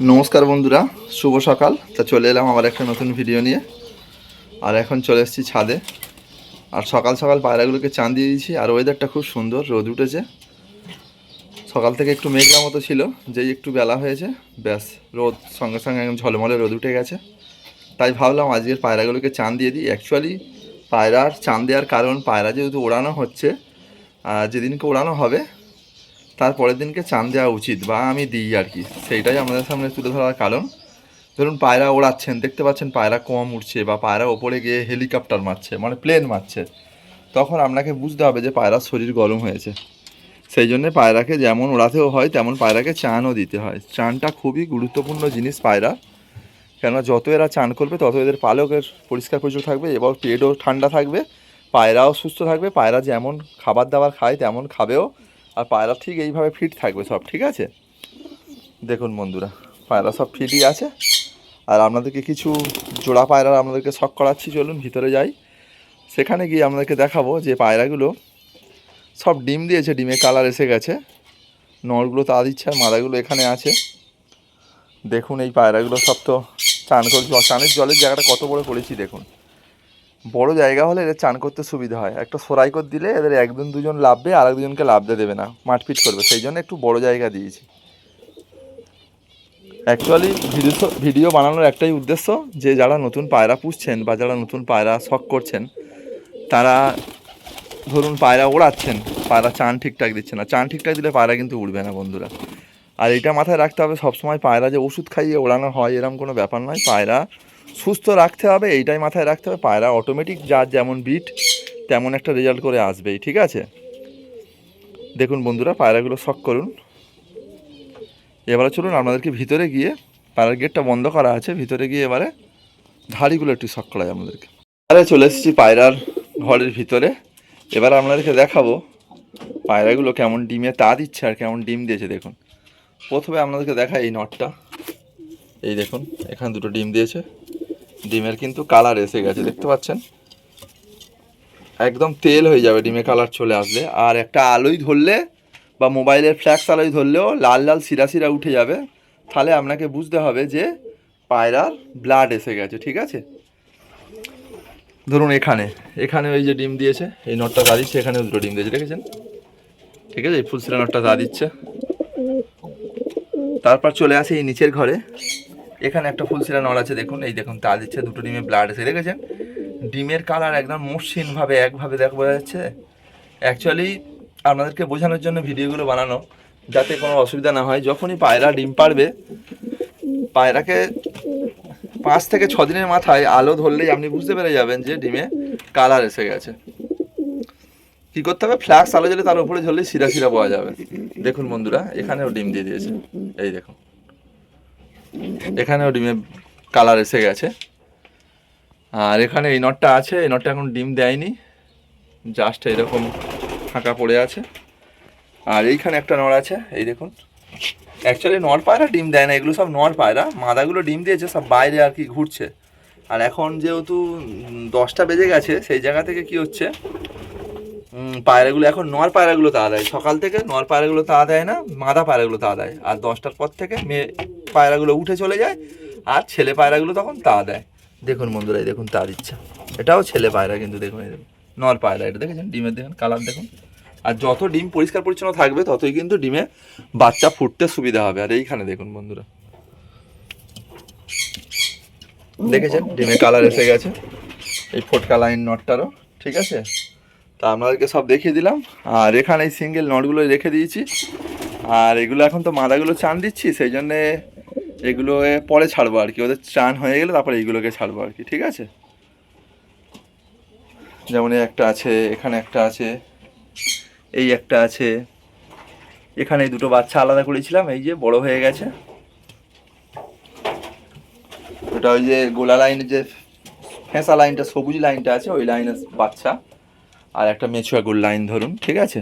নমস্কার বন্ধুরা, শুভ সকাল। তা চলে এলাম আমার একটা নতুন ভিডিও নিয়ে। আর এখন চলে এসেছি ছাদে। আর সকাল সকাল পায়রাগুলোকে চান দিয়ে দিয়েছি। আর ওয়েদারটা খুব সুন্দর, রোদ উঠেছে। সকাল থেকে একটু মেঘলা মতো ছিল, যেই একটু বেলা হয়েছে, ব্যাস, রোদ সঙ্গে সঙ্গে একদম ঝলমলে রোদ উঠে গেছে। তাই ভাবলাম আজকের পায়রাগুলোকে চান দিয়ে দিই। অ্যাকচুয়ালি পায়রার চান দেওয়ার কারণ, পায়রা যেহেতু ওড়ানো হচ্ছে যেদিনকে ওড়ানো হবে তারপরের দিনকে চান দেওয়া উচিত বা আমি দিই আর কি। সেইটাই আমাদের সামনে তুলে ধরার কারণ। ধরুন পায়রা ওড়াচ্ছেন, দেখতে পাচ্ছেন পায়রা কম উঠছে বা পায়রা ওপরে গিয়ে হেলিকপ্টার মারছে মানে প্লেন মারছে। তখন আপনাকে বুঝতে হবে যে পায়রার শরীর গরম হয়েছে। সেই জন্যে পায়রাকে যেমন ওড়াতেও হয়, তেমন পায়রাকে চানও দিতে হয়। চানটা খুবই গুরুত্বপূর্ণ জিনিস পায়রা। কেননা যত এরা চান করবে, তত এদের পালকের পরিষ্কার পরিচ্ছন্ন থাকবে এবং পেটও ঠান্ডা থাকবে, পায়রাও সুস্থ থাকবে, পায়রা যেমন খাবার দাবার খায়, তেমন খাবেও। আর পায়রা ঠিক এইভাবে ফিট থাকবে সব, ঠিক আছে? দেখুন বন্ধুরা, পায়রা সব ফিটই আছে। আর আপনাদেরকে কিছু জোড়া পায়রা আপনাদেরকে শখ করাচ্ছি, চলুন ভিতরে যাই। সেখানে গিয়ে আপনাদেরকে দেখাবো যে পায়রাগুলো সব ডিম দিয়েছে ডিমে কালার এসে গেছে। নড়গুলো তা দিচ্ছে আর মাদাগুলো এখানে আছে। দেখুন এই পায়রাগুলো সব তো চান করে চানের জলের জায়গাটা কত বড় করেছি, দেখুন। বড় জায়গা হলে এদের চান করতে সুবিধা হয়। একটা সরাই করে দিলে এদের একজন দুজন লাভবে, আর একজনকে লাভতে দেবে না। মাঠপিট করবে। সেই জন্য একটু বড় জায়গা দিয়েছি। অ্যাকচুয়ালি ভিডিও ভিডিও বানানোর একটাই উদ্দেশ্য যে, যারা নতুন পায়রা পুষছেন বা যারা নতুন পায়রা শখ করছেন, তারা ধরুন পায়রা ওড়াচ্ছেন, পায়রা চান ঠিকঠাক দিচ্ছে না। চান ঠিকঠাক দিলে পায়রা কিন্তু উঠবে না, বন্ধুরা। আর এটা মাথায় রাখতে হবে, সবসময় পায়রা যে ওষুধ খাইয়ে ওড়ানো হয় এরকম কোনো ব্যাপার নয়। পায়রা সুস্থ রাখতে হবে, এইটাই মাথায় রাখতে হবে। পায়রা অটোমেটিক যার যেমন বিট তেমন একটা রেজাল্ট করে আসবেই, ঠিক আছে? দেখুন বন্ধুরা, পায়রাগুলো শখ করুন। এবারে চলুন আপনাদেরকে ভিতরে গিয়ে, পায়রার গেটটা বন্ধ করা আছে, ভিতরে গিয়ে এবারে ধাড়িগুলো একটু শখ করাই আপনাদেরকে। আরে চলে এসেছি পায়রার ঘরের ভিতরে। এবার আপনাদেরকে দেখাবো পায়রাগুলো কেমন ডিমে, তা দিচ্ছে আর কেমন ডিম দিয়েছে, দেখুন। প্রথমে আপনাদেরকে দেখাই এই নটটা। এই দেখুন, এখানে দুটো ডিম দিয়েছে। ডিমের কিন্তু কালার এসে গেছে দেখতে পাচ্ছেন? একদম তেল হয়ে যাবে ডিমে কালার চলে আসলে। আর একটা আলোই ধরলে বা মোবাইলের ফ্ল্যাক্স আলোই ধরলেও লাল লাল সিরা সিরা উঠে যাবে। তাহলে আপনাকে বুঝতে হবে যে পায়রার ব্লাড এসে গেছে ঠিক আছে? ধরুন এখানে এখানে ওই যে ডিম দিয়েছে এই নটটা দা দিচ্ছে এখানে দুটো ডিম দিয়েছে দেখেছেন? ঠিক আছে? এই ফুলসিরা নটটা দা দিচ্ছে। তারপর চলে আসে এই নিচের ঘরে। এখানে একটা ফুল ফুলসিরা নল আছে, দেখুন, এই দেখুন তা দিচ্ছে দুটো ডিমে ব্লাড এসে দেখেছেন? ডিমের কালার একদম মসৃণভাবে, একভাবে দেখ বোঝা যাচ্ছে? অ্যাকচুয়ালি আপনাদেরকে বোঝানোর জন্য ভিডিওগুলো বানানো, যাতে কোনো অসুবিধা না হয়। যখনই পায়রা ডিম পারবে, পায়রাকে পাঁচ থেকে ছ দিনের মাথায় আলো ধরলেই আপনি বুঝতে পেরে যাবেন যে ডিমে কালার এসে গেছে। কি করতে হবে? ফ্ল্যাক্স আলো জ্বলে তার উপরে ঝরলেই সিরা সিরা পাওয়া যাবে। দেখুন বন্ধুরা, এখানেও ডিম দিয়ে দিয়েছে। এই দেখুন। এখানেও ডিমে কালার এসে গেছে। আর এখানে এই নটটা আছে, এই নটটা এখন ডিম দেয়নি। জাস্ট এরকম ফাঁকা পড়ে আছে। আর এইখানে একটা নড় আছে, এই দেখুন। অ্যাকচুয়ালি নর পায়রা ডিম দেয় না, এগুলো সব নর পায়রা। মাদাগুলো ডিম দিয়েছে, সব বাইরে আর কি ঘুরছে। আর এখন যেহেতু দশটা বেজে গেছে, সেই জায়গা থেকে কি হচ্ছে? পায়রাগুলো, এখন নর পায়রাগুলো তা দেয়। সকাল থেকে নর পায়রাগুলো তা দেয় না, মাদা পায়রাগুলো তা দেয়। আর দশটার পর থেকে মেয়ে পায়রাগুলো উঠে চলে যায়, আর ছেলে পায়রাগুলো তখন তা দেয়। দেখুন বন্ধুরা, এই দেখুন তা দিচ্ছে এটাও ছেলে পায়রা কিন্তু দেখুন দেখুন। নর পায়রা এটা দেখেছেন? ডিমের দেখুন, কালার দেখুন। আর যত ডিম পরিষ্কার পরিচ্ছন্ন থাকবে, ততই কিন্তু ডিমে বাচ্চা ফুটতে সুবিধা হবে। আর এইখানে দেখুন বন্ধুরা। দেখেছেন? ডিমে কালার এসে গেছে। এই ফোটকা লাইন নটটারও, ঠিক আছে? তা আপনাদেরকে সব দেখিয়ে দিলাম। আর এখানে এই সিঙ্গেল নটগুলো রেখে দিয়েছি। আর এগুলো এখন তো মাদাগুলো চান দিচ্ছি, সেই জন্যে এগুলো পরে ছাড়বো আর কি। ওদের চান হয়ে গেলে তারপরে এইগুলোকে ছাড়বো আর কি, ঠিক আছে? যেমন একটা আছে, এখানে একটা আছে, এই একটা আছে। এখানে দুটো বাচ্চা আলাদা করেছিলাম, এই যে বড় হয়ে গেছে। ওটা ওই যে গোলা লাইনের যে ফেঁসা লাইনটা, সবুজ লাইনটা আছে, ওই লাইনের বাচ্চা। আর একটা মেছুয়া লাইন ধরুন, ঠিক আছে?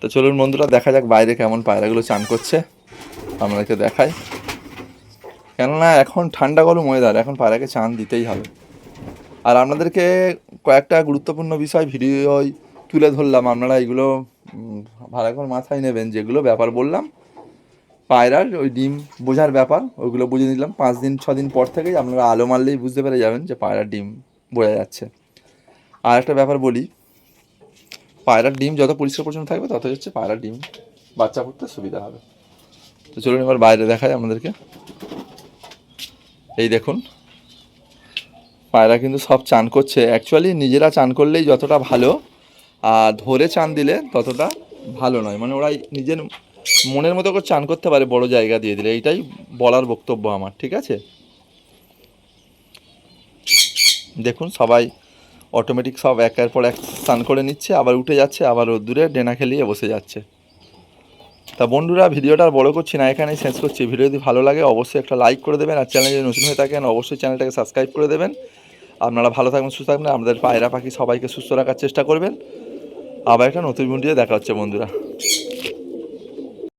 তো চলুন বন্ধুরা, দেখা যাক বাইরে কেমন পায়রাগুলো চান করছে। আপনাদেরকে দেখাই। কেননা এখন ঠান্ডা গরম ওয়েদার এখন পায়রাকে চান দিতেই হবে। আর আপনাদেরকে কয়েকটা গুরুত্বপূর্ণ বিষয় ভিডিও তুলে ধরলাম। আপনারা এগুলো ভালো করে মাথায় নেবেন, যেগুলো ব্যাপার বললাম। পায়রার ওই ডিম বোঝার ব্যাপার ওইগুলো বুঝে নিলাম। পাঁচ দিন, ছ দিন পর থেকেই আপনারা আলো মারলেই বুঝতে পেরে যাবেন যে পায়রার ডিম বোঝা যাচ্ছে। আর একটা ব্যাপার বলি, পায়রার ডিম যত পরিষ্কার পরিচ্ছন্ন থাকবে তত হচ্ছে পায়রার ডিম বাচ্চা ফুটতে সুবিধা হবে। তো চলুন এবার বাইরে দেখাই আপনাদেরকে এই দেখুন, পায়রা কিন্তু সব চান করছে। অ্যাকচুয়ালি নিজেরা চান করলেই যতটা ভালো, আর ধরে চান দিলে ততটা ভালো নয়। মানে ওরা নিজের মনের মতো করে চান করতে পারে বড় জায়গা দিয়ে দিলে। এইটাই বলার বক্তব্য আমার, ঠিক আছে? দেখুন সবাই অটোমেটিক সব একের পর এক স্নান করে নিচ্ছে, আবার উঠে যাচ্ছে, আবার রোদ্দুরে ডেনা খেলিয়ে বসে যাচ্ছে। তা বন্ধুরা, ভিডিওটা বড় করছি না, এখানেই শেষ করছি। ভিডিও যদি ভালো লাগে, অবশ্যই একটা লাইক করে দেবেন, আর চ্যানেলে যদি নতুন হয়ে থাকেন, অবশ্যই চ্যানেলটাকে সাবস্ক্রাইব করে দেবেন। আপনারা ভালো থাকবেন, সুস্থ থাকবেন, আমাদের পায়রা পাখি সবাইকে সুস্থ রাখার চেষ্টা করবেন। আবার একটা নতুন ভিডিও দেখা হচ্ছে, বন্ধুরা।